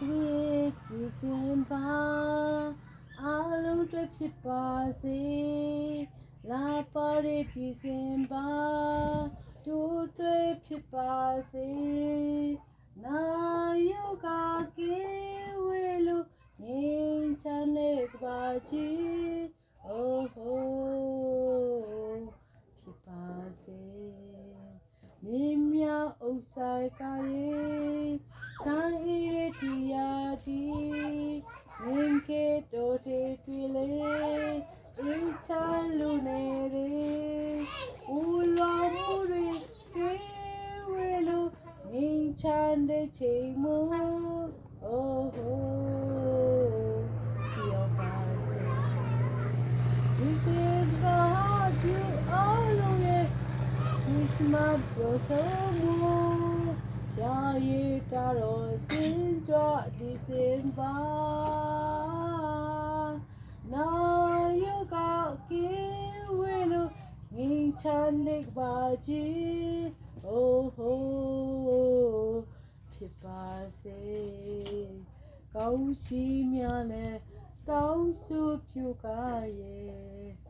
sweet December အားလုံးတွေ့ဖြစ်ပါစေလာပါရီ December တို့တွေ့ဖြစ်ပါစေနာယောဂကေဝေလို့ငင်းချမ်းတဲ့ကပါချီအိုးဟိုးဖြစ်ပါစေနေမြဥစ္စာကရေ ঠোঁটে পেলে এই চালুনে রে উলম্বরে কেউ এলো এই ছান্ডে সেই মোহ ও হো Christmas blossom, giant arrows in December. ငင်းချမ်းလေးပါကြီးအိုးဟိုးဖြစ်ပါစေကောင်းချီးများနဲ့တောင်းစုပြုကားရဲ့တကယ်လားရောစစား